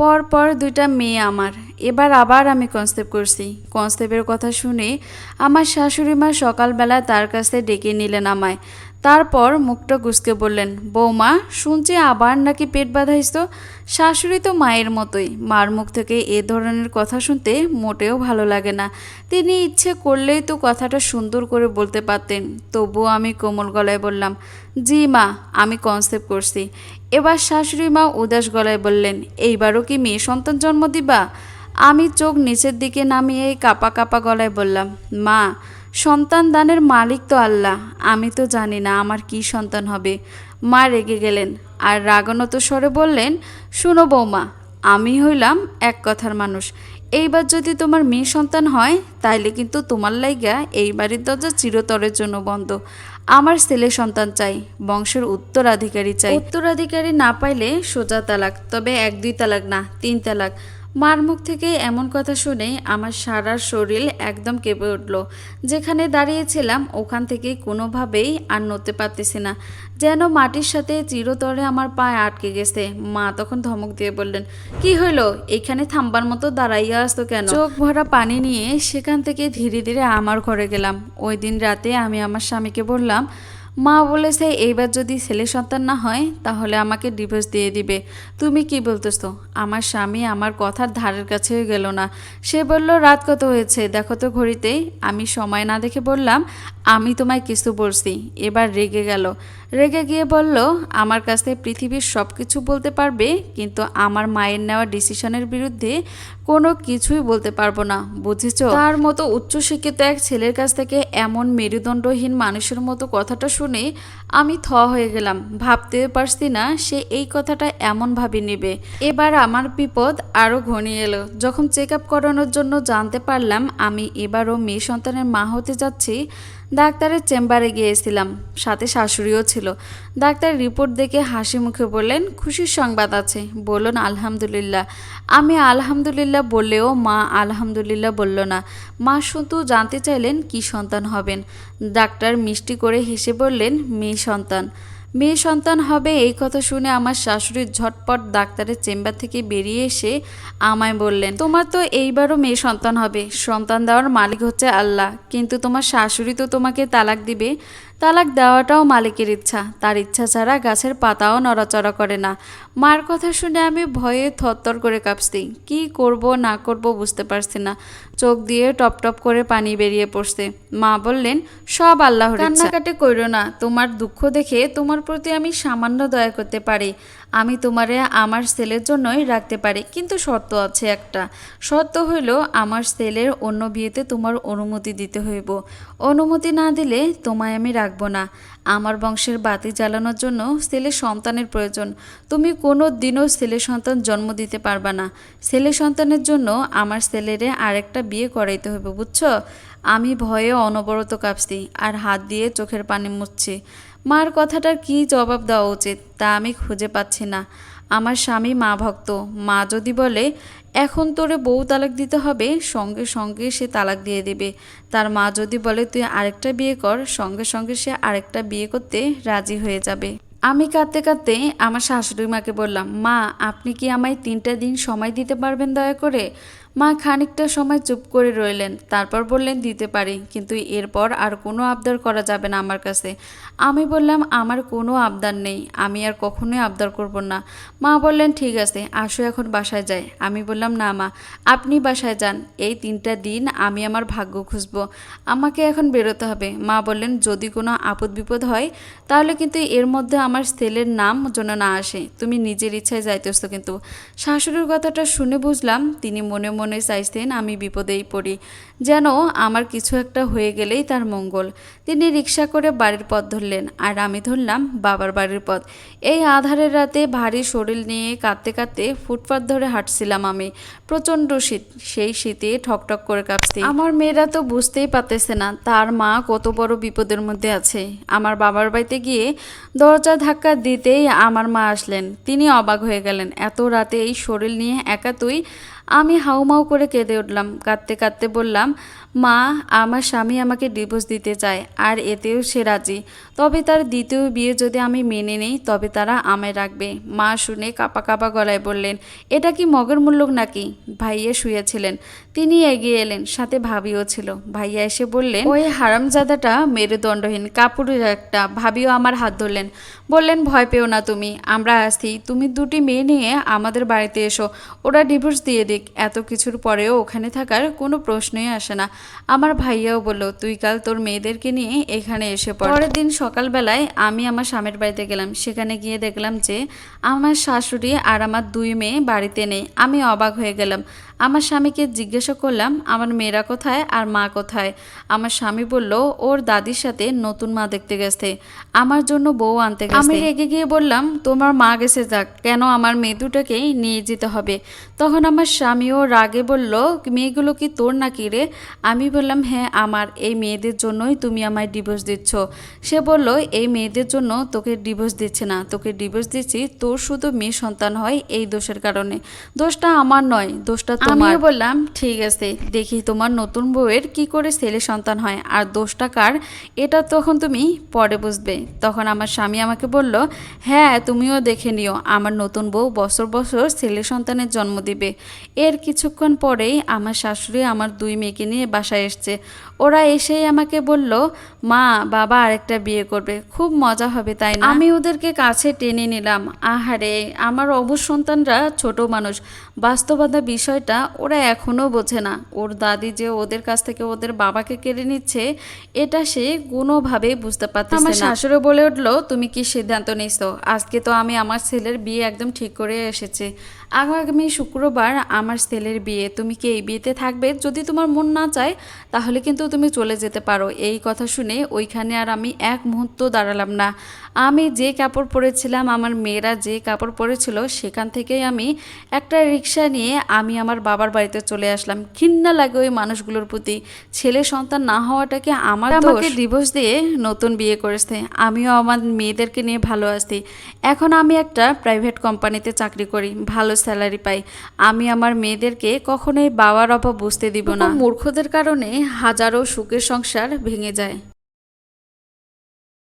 পর পর দুইটা মেয়ে আমার। এবার আবার আমি কনসেপ্ট করছি। কনসেপ্টের কথা শুনে আমার শাশুড়ি মা সকালবেলা তার কাছে ডেকে নিলেন আমায়। তারপর মুখটা গুসকে বললেন, বৌমা, শুনছি আবার নাকি পেট বাঁধাইস তো শাশুড়ি তো মায়ের মতোই। মার মুখ থেকে এ ধরনের কথা শুনতে মোটেও ভালো লাগে না। তিনি ইচ্ছে করলেই তো কথাটা সুন্দর করে বলতে পারতেন। তবুও আমি কোমল গলায় বললাম, জি মা, আমি কনসেপ্ট করছি। এবার শাশুড়ি মা উদাস গলায় বললেন, এইবারও কি মেয়ে সন্তান জন্ম দিবা? আমি চোখ নিচের দিকে নামিয়ে কাপা কাপা গলায় বললাম, মা সন্তান দানের মালিক তো আল্লাহ, আমি তো জানি না আমার কি সন্তান হবে। মা রেগে গেলেন, আর রাগানত স্বরে বললেন, শুনো বৌমা, আমি হইলাম এক কথার মানুষ। এইবার যদি তোমার মেয়ে সন্তান হয়, তাইলে কিন্তু তোমার লাইগা এই বাড়ির দরজা চিরতরের জন্য বন্ধ। আমার ছেলে সন্তান চাই, বংশের উত্তরাধিকারী চাই। উত্তরাধিকারী না পাইলে সোজা তালাক, তবে এক দুই তালাক না, তিন তালাক। মার মুখ থেকে এমন কথা শুনে আমার সারা শরীর একদম কেঁপে উঠল। যেখানে দাঁড়িয়েছিলাম, ওখান থেকে কোনোভাবেই আর নড়তে পারতেছি না। যেন মাটির সাথে চিরতরে আমার পায়ে আটকে গেছে। মা তখন ধমক দিয়ে বললেন, কি হইল? এখানে থামবার মতো দাঁড়াইয়া আসতো কেন? চোখ ভরা পানি নিয়ে সেখান থেকে ধীরে ধীরে আমার ঘরে গেলাম। ওই দিন রাতে আমি আমার স্বামীকে বললাম মা বলেছে, এইবার যদি ছেলে সন্তান না হয়, তাহলে আমাকে ডিভোর্স দিয়ে দিবে। তুমি কি বলতেছো? আমার স্বামী আমার কথার ধারের কাছেও গেল না। সে বলল, রাত কত হয়েছে? দেখো তো ঘড়িতে। আমি সময় না দেখে বললাম, আমি তোমায় কিছু বলছি। এবার রেগে গেল। রেগে গিয়ে বলল, আমার কাছে পৃথিবীর সব কিছু বলতে পারবে, কিন্তু আমার মায়ের নেওয়া ডিসিশনের বিরুদ্ধে কোনো কিছুই বলতে পারব না, বুঝেছ? তার মতো উচ্চশিক্ষিত এক ছেলের কাছ থেকে এমন মেরুদণ্ডহীন মানুষের মতো কথাটা শুনে আমি থ হয়ে গেলাম। ভাবতে পারছি না সে এই কথাটা এমনভাবে নেবে। এবার আমার বিপদ আরও ঘনিয়ে এলো। যখন চেক আপ করানোর জন্য জানতে পারলাম আমি এবারও মেয়ে সন্তানের মা হতে যাচ্ছি ডাক্তারের চেম্বারে গিয়েছিলাম। সাথে শাশুড়িও ছিল। ডাক্তার রিপোর্ট দেখে হাসি মুখে বললেন, খুশির সংবাদ আছে। বলুন আলহামদুলিল্লাহ। আমি আলহামদুলিল্লাহ বললেও মা আলহামদুলিল্লাহ বলল না। মা শুধু জানতে চাইলেন কি সন্তান হবেন। ডাক্তার মিষ্টি করে হেসে বললেন, মেয়ে সন্তান। মেয়ে সন্তান হবে, এই কথা শুনে আমার শাশুড়ির ঝটপট ডাক্তারের চেম্বার থেকে বেরিয়ে এসে আমায় বললেন, তোমার তো এইবারও মেয়ে সন্তান হবে, সন্তান দেওয়ার মালিক হচ্ছে আল্লাহ, কিন্তু তোমার শাশুড়ি তো তোমাকে তালাক দিবে তালাক দেওয়াটাও মালিকের ইচ্ছা। তার ইচ্ছা ছাড়া গাছের পাতাও নড়াচড়া করে না। মার কথা শুনে আমি ভয়ে থরথর করে কাঁপছি। কি করব, না করব বুঝতে পারছি না। চোখ দিয়ে টপ টপ করে পানি বেরিয়ে পড়ছে। মা বললেন, সব আল্লাহ কান্নাকাটি কইরো না। তোমার দুঃখ দেখে তোমার প্রতি আমি সামান্য দয়া করতে পারি। আমি তোমারে আমার ছেলের জন্যই রাখতে পারি। কিন্তু শর্ত আছে একটা। শর্ত হইল, আমার ছেলের অন্য বিয়েতে তোমার অনুমতি দিতে হইব। অনুমতি না দিলে তোমায় আমি রাখব না। আমার বংশের বাতি জ্বালানোর জন্য ছেলে সন্তানের প্রয়োজন। তুমি কোনো দিনও ছেলে সন্তান জন্ম দিতে পারবা না। ছেলে সন্তানের জন্য আমার ছেলেরে আরেকটা বিয়ে করাইতে হবে বুঝছ? আমি ভয়ে অনবরত কাঁপছি আর হাত দিয়ে চোখের পানি মুছছি। মার কথাটার কী জবাব দেওয়া উচিত তা আমি খুঁজে পাচ্ছি না। আমার স্বামী মা ভক্ত। মা যদি বলে, এখন তোরে বউ তালাক দিতে হবে, সঙ্গে সঙ্গে সে তালাক দিয়ে দেবে। তার মা যদি বলে, তুই আরেকটা বিয়ে কর, সঙ্গে সঙ্গে সে আরেকটা বিয়ে করতে রাজি হয়ে যাবে। আমি কাঁদতে কাঁদতে আমার শাশুড়ি মাকে বললাম, মা, আপনি কি আমায় তিনটা দিন সময় দিতে পারবেন দয়া করে? মা খানিকটা সময় চুপ করে রইলেন। তারপর বললেন, দিতে পারি, কিন্তু এরপর আর কোনো আবদার করা যাবে না আমার কাছে। আমি বললাম, আমার কোনো আবদার নেই, আমি আর কখনোই আবদার করব না। মা বললেন, ঠিক আছে, আসো এখন বাসায় যাই। আমি বললাম, না মা, আপনি বাসায় যান, এই তিনটা দিন আমি আমার ভাগ্য খুঁজবো। আমাকে এখন বেরোতে হবে। মা বললেন, যদি কোনো আপদ বিপদ হয়, তাহলে কিন্তু এর মধ্যে আমার ছেলের নাম যেন না আসে। তুমি নিজের ইচ্ছায় যাইতেছো কিন্তু। শাশুড়ির কথাটা শুনে বুঝলাম, তিনি মনে মনে চাইছেন আমি বিপদেই পড়ি। যেন আমার কিছু একটা হয়ে গেলেই তার মঙ্গল। তিনি রিক্সা করে বাড়ির পথ ধরলেন আর আমি ধরলাম বাবার বাড়ির পথ। এই আধারের রাতে ভারী শরীর নিয়ে কাঁদতে কাঁদতে ফুটপাথ ধরে হাঁটছিলাম আমি। প্রচণ্ড শীত, সেই শীতে ঠকঠক করে কাঁপছি। আমার মেয়েরা তো বুঝতেই পারতেছে না, তার মা কত বড় বিপদের মধ্যে আছে। আমার বাবার বাড়িতে গিয়ে দরজা ধাক্কা দিতেই আমার মা আসলেন। তিনি অবাক হয়ে গেলেন, এত রাতে এই শরীর নিয়ে একা তুই আমি হাউমাউ করে কেঁদে উঠলাম, কাঁদতে কাঁদতে বললাম, মা, আমার স্বামী আমাকে ডিভোর্স দিতে চায়, আর এতেও সে রাজি। তবে তার দ্বিতীয় বিয়ে যদি আমি মেনে নেই, তবে তারা আমায় রাখবে। মা শুনে কাপা কাপা গলায় বললেন, এটা কি মগের মূল্যক নাকি? ভাইয়া শুয়েছিলেন। তিনি এগিয়ে এলেন, সাথে ভাবিও ছিল। ভাইয়া এসে বললেন, ওই হারামজাদাটা মেরুদণ্ডহীন কাপুরের একটা। ভাবিও আমার হাত ধরলেন। বললেন, ভয় পেও না তুমি, আমরা আসছি তুমি দুটি মেয়ে নিয়ে আমাদের বাড়িতে এসো। ওরা ডিভোর্স দিয়ে দিক, এত কিছুর পরেও ওখানে থাকার কোনো প্রশ্নই আসে না। আমার ভাইয়াও বলল, তুই কাল তোর মেয়েদেরকে নিয়ে এখানে এসে পড়। পরের দিন সকালবেলায় আমি আমার স্বামীর বাড়িতে গেলাম। সেখানে গিয়ে দেখলাম যে, আমার শাশুড়ি আর আমার দুই মেয়ে বাড়িতে নেই। আমি অবাক হয়ে গেলাম। আমার স্বামীকে জিজ্ঞাসা করলাম, আমার মেয়েরা কোথায় আর মা কোথায়? আমার স্বামী বলল, ওর দাদির সাথে নতুন মা দেখতে গেছে। আমার জন্য বউ আনতে গেছে। আমি রেগে গিয়ে বললাম, তোমার মা গেছে যাক, কেন আমার মেয়ে দুটোকেই নিয়ে যেতে হবে? তখন আমার স্বামীও রাগে বলল, মেয়েগুলো কি তোর নাকি রে? আমি বললাম হ্যাঁ আমার। এই মেয়েদের জন্যই তুমি আমায় ডিভোর্স দিচ্ছ। সে বলল, এই মেয়েদের জন্য তোকে ডিভোর্স দিচ্ছে না। তোকে ডিভোর্স দিচ্ছি, তোর শুধু মেয়ে সন্তান হয় এই দোষের কারণে। দোষটা আমার নয়, দোষটা আমিও বললাম ঠিক আছে দেখি তোমার নতুন বউয়ের কি করে ছেলে সন্তান হয় আর দোষটা কার? এটা তখন তুমি পরে বুঝবে। তখন আমার স্বামী আমাকে বলল হ্যাঁ তুমিও দেখে নিও আমার নতুন বউ বছর বছর ছেলে সন্তানের জন্ম দিবে। এর কিছুক্ষণ পরেই আমার শাশুড়ি আমার দুই মেয়েকে নিয়ে বাসায় এসছে। ওরা এসেই আমাকে বলল মা বাবা আরেকটা বিয়ে করবে খুব মজা হবে তাই না? আমি ওদেরকে কাছে টেনে নিলাম আহারে আমার অবুজ সন্তানরা ছোট মানুষ বাস্তবতা বিষয়টা ওরা এখনও বোঝে না। ওর দাদি যে ওদের কাছ থেকে ওদের বাবাকে কেড়ে নিচ্ছে এটা সে কোনোভাবেই বুঝতে পারছে আমার শাশুড়ি বলে উঠল তুমি কি সিদ্ধান্ত নিছো? আজকে তো আমি আমার ছেলের বিয়ে একদম ঠিক করে এসেছি। আগামী শুক্রবার আমার ছেলের বিয়ে। তুমি কি এই বিয়েতে থাকবে? যদি তোমার মন না চায় তাহলে কিন্তু তুমি চলে যেতে পারো। এই কথা শুনে ওইখানে আর আমি এক মুহূর্ত দাঁড়ালাম না। আমি যে কাপড় পরেছিলাম আমার মেয়েরা যে কাপড় পরেছিল সেখান থেকেই আমি একটা রিক্সা নিয়ে আমি আমার বাবার বাড়িতে চলে আসলাম। ঘৃণা লাগে ওই মানুষগুলোর প্রতি। ছেলে সন্তান না হওয়াটাকে আমার আমাকে ডিভোর্স দিয়ে নতুন বিয়ে করেছে। আমিও আমার মেয়েদেরকে নিয়ে ভালো আছি। এখন আমি একটা প্রাইভেট কোম্পানিতে চাকরি করি ভালো স্যালারি পাই। আমি আমার মেয়েদেরকে কখনোই বাবার অভাব বুঝতে দিব না। মূর্খদের কারণে হাজারো সুখের সংসার ভেঙে যায়।